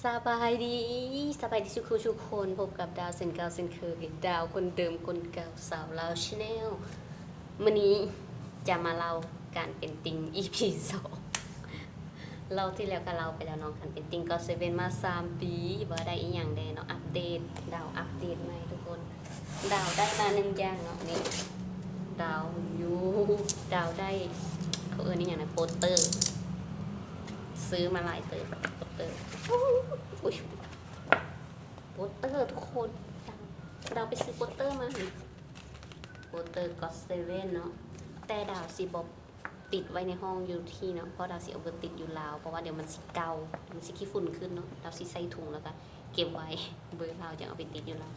สบายดีสบายดีทุกคนทุกคนพบกับดาวเซนเกาเซนเคยดาวคนเดิมคนเก่าสาวลาวชาแนลวันนี้จะมาเล่าการเป็นติง EP สองเราที่แล้วก็เราไปแล้วน้องการเป็นติงก็เซเว่นมาสามปีบ่ได้อีกอย่างใดเนาะอัปเดต ดาวอัปเดตไหมทุกคน ดาวได้มาหนึ่งอย่างเนาะนี่ดาวยูดาวได้เขาเอินี่อย่างนะโปสเตอร์ ซื้อมาหลายเติร์โปสเตอร์โปเตอร์ทุกคนเราไปซื้อโปสเตอร์มาโปสเตอร์ก็เซเว่นเนาะแต่ดาวสีบบติดไว้ในห้องอยู่ที่เนาะเพราะดาวสีเอาไปติดอยู่ลาวเพราะว่าเดี๋ยวมันสีเกามันสีขี้ฝุ่นขึ้นเนาะดาวสีใส่ถุงแล้วก็เก็บไว้เบอร์เราจะเอาไปติดอยู่ลาว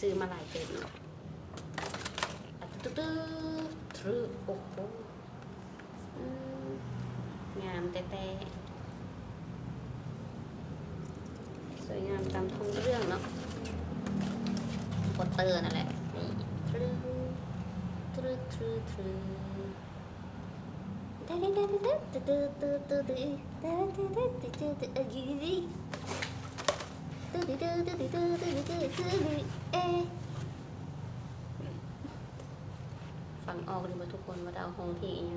ซื้อมาหลายเต็มตึ๊ดตึ๊ดโอ้โห งามแต่แต่สวยงามตามท้องเรื่องเนาะโปเตอร์นั่นแหละนี่ทรึทรึทรึทรึเดังออกดูมาทุกคนว่าดาวโฮงที่เอง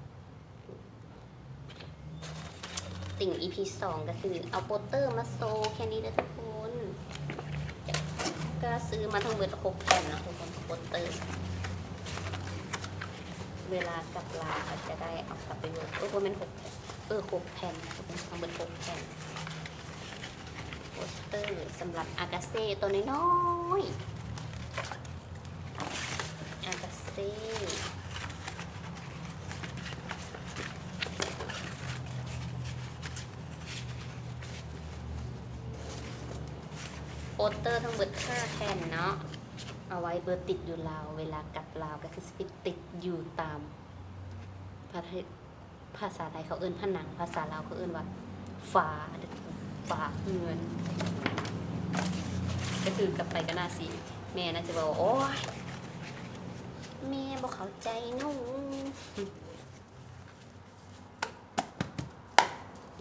ิ่ง EP 2 ก็คือเอาโปสเตอร์มาโซแค่นี้นะทุกคนก็ซื้อมาทั้งหมดหกแผ่นนะทุกคนโปสเตอร์ เวลากลับลาอาจจะได้เอากลับไปเวิร์กเออว่ามันหกแผ่นเออหกแผ่นทุกคนทั้งหมดหกแผ่นโปสเตอร์สำหรับอากาเซ่ตัวน้อยๆอากาเซ่ สเตอร์ทั้งหมดห้าแผ่นเนาะเอาไว้เบอร์ติดอยู่ลาวเวลากลับลาวก็คือสปิติดอยู่ตามภาษาภาษาไทยเขาเอื้นผนัง ภาษาลาวเขาเอื้นว่าฝาฝาเงิน ก็คือกลับไปก็น่าสิแม่น่าจะบอกโอ้ยแม่บอกเข้าใจหนู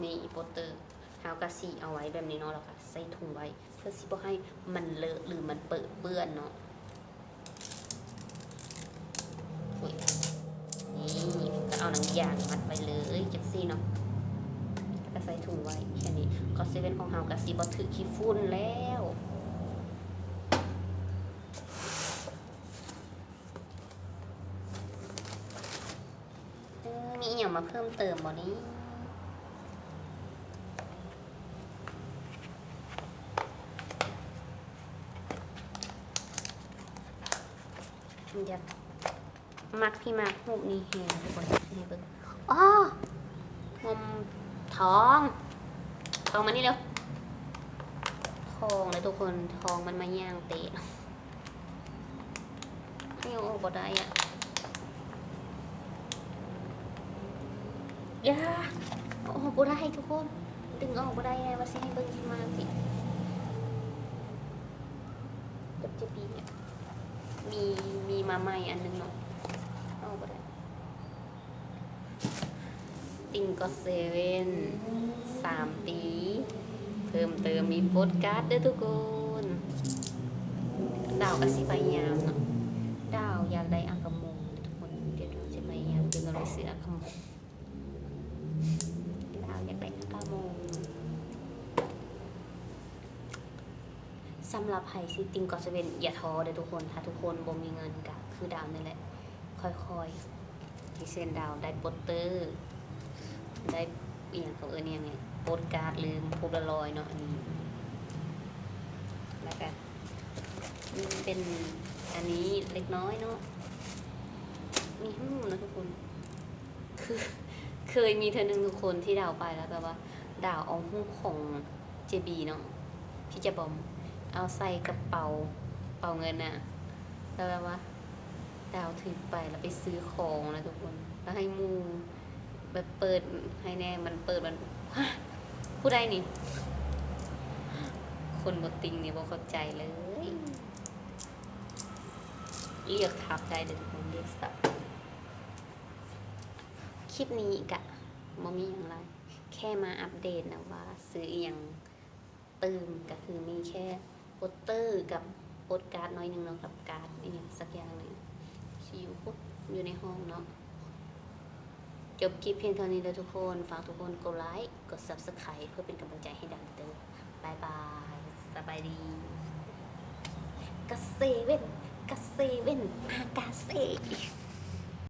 นี่โปเตอร์ เฮากะสีเอาไว้แบบนี้เนาะแล้วก็ใส่ถุงไว้ เพื่อสิบ่ให้มันเลอะหรือมันเปื้อนเปื้อนเนาะนี่ก็เอาหนังยางมัดไว้เลยจังซี่เนาะแล้วก็ใส่ถุงไว้แค่นี้ก็เซเว่นของเฮากะสิบ่ถือขี้ฝุ่นแล้วมีอย่างมาเพิ่มเติมบ่นี้ มันจะมักพี่มักหูนี่เฮทุกคนให้เบิ่งอ๋องมทองทองมานี่เร็วทองเลยทุกคนทองมันมาย่างเตะไม่เอาออได้อะย่าเอาออได้ทุกคนดึงออกบ่ได้ไงว่าสิให้เบิ่งพี่มากสิจับจะปีเนี่ยมี มาใหม่อันหนึงเนาะเอาไปเลยติงก็เซเว่นสามปี เพิ่มเติมมีโปสการ์ดด้วยทุกคนดาวกับสิพยายามเนาะดาวอยากได้อากมงทุกคนเดี๋ยวเราจะพยายามดึงอะไรซื้ออากมงดาวอยากได้อากมงสำหรับไผ่ซิติงก็จะเป็นอย่าท้อเด้อทุกคนถ้าทุกคนบ่มีเงินก็ คือดาวนี่แหละ ค่อยๆที่เส้นดาวได้โปสเตอร์ ได้เอียงเขาเอิ้นอิหยังไงโปสการ์ดลืมโพลารอยเนาะอันนี้แล้วก็นี่เป็นอันนี้เล็กน้อยเนาะมีหู้นะทุกคน คือเคยมีเธอหนึ่งทุกคนที่ดาวไปแล้วแบบว่าดาวเอาหู้ของเจบีเนาะพี่จะบอม เอาใส่กระเป๋าเป๋าเงินน่ะแล้วแบบว่า ดาวถือไปแล้วไปซื้อของนะทุกคน แล้วให้มูแบบเปิดให้แน่มันเปิดมันฮะผู้ใดนี่ คนบติงนี่บ่เข้าใจเลย เรียกทับได้เดี๋ยวทุกคนเรียกสับคลิปนี้กะบ่มีอย่างไร แค่มาอัปเดตนะว่า ซื้ออย่างตื่มก็คือมีแค่โปสเตอร์กับโปสการ์ดน้อยหนึ่งเนาะกับการ์ดอหย่างสักอย่างหนึ่ง ที่อยู่ปุ๊บอยู่ในห้องเนาะจบคลิปเพียงเท่านี้แล้วทุกคน ฝากทุกคนกดไลค์กด subscribe เพื่อเป็นกำลังใจให้ดังเติมบายบายสบายดีกาเซเว่นกาเซเว่นอากาเซ